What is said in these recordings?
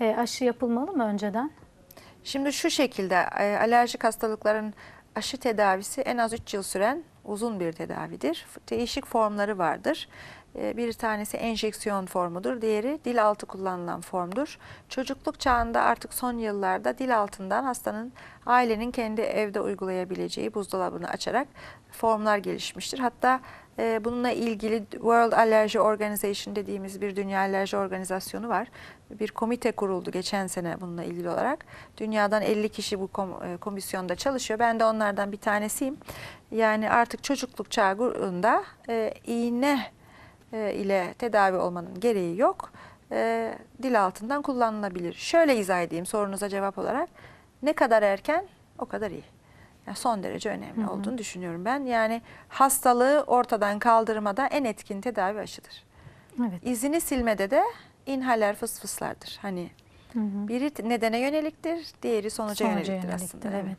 E, aşı yapılmalı mı önceden? Şimdi şu şekilde e, alerjik hastalıkların aşı tedavisi en az 3 yıl süren uzun bir tedavidir. Değişik formları vardır. E, Bir tanesi enjeksiyon formudur, diğeri dil altı kullanılan formdur. Çocukluk çağında artık son yıllarda dil altından hastanın ailenin kendi evde uygulayabileceği buzdolabını açarak formlar gelişmiştir. Hatta e, bununla ilgili World Allergy Organization dediğimiz bir dünya alerji organizasyonu var. Bir komite kuruldu geçen sene bununla ilgili olarak. Dünyadan 50 kişi bu e, komisyonda çalışıyor. Ben de onlardan bir tanesiyim. Yani artık çocukluk çağında e, iğne e, ile tedavi olmanın gereği yok. E, dil altından kullanılabilir. Şöyle izah edeyim sorunuza cevap olarak. Ne kadar erken o kadar iyi. Yani son derece önemli olduğunu düşünüyorum ben. Yani hastalığı ortadan kaldırmada en etkin tedavi aşıdır. Evet. İzini silmede de inhaler fısfıslardır. Hani Hı hı. biri nedene yöneliktir, diğeri sonuca, Sonuca yöneliktir, yöneliktir, aslında. evet.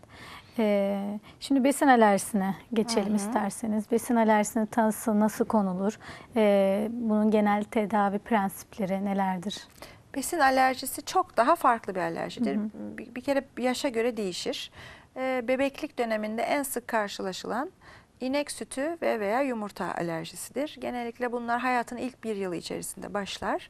Ee, şimdi besin alerjisine geçelim Hı hı. isterseniz. Besin alerjisinin tanısı nasıl konulur? Ee, bunun genel tedavi prensipleri nelerdir? Besin alerjisi çok daha farklı bir alerjidir. Bir, bir kere yaşa göre değişir. Ee, bebeklik döneminde en sık karşılaşılan inek sütü ve veya yumurta alerjisidir. Genellikle bunlar hayatın ilk bir yılı içerisinde başlar.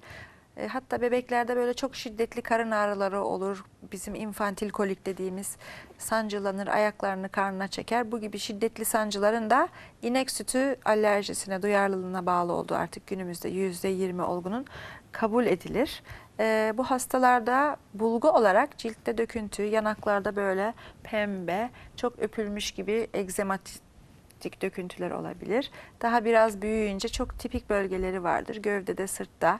E, Hatta bebeklerde böyle çok şiddetli karın ağrıları olur. Bizim infantil kolik dediğimiz sancılanır, ayaklarını karnına çeker. Bu gibi şiddetli sancıların da inek sütü alerjisine, duyarlılığına bağlı olduğu artık günümüzde %20 olgunun kabul edilir. E, bu hastalarda bulgu olarak ciltte döküntü, yanaklarda böyle pembe, çok öpülmüş gibi egzematik döküntüler olabilir. Daha biraz büyüyünce çok tipik bölgeleri vardır. Gövdede, sırtta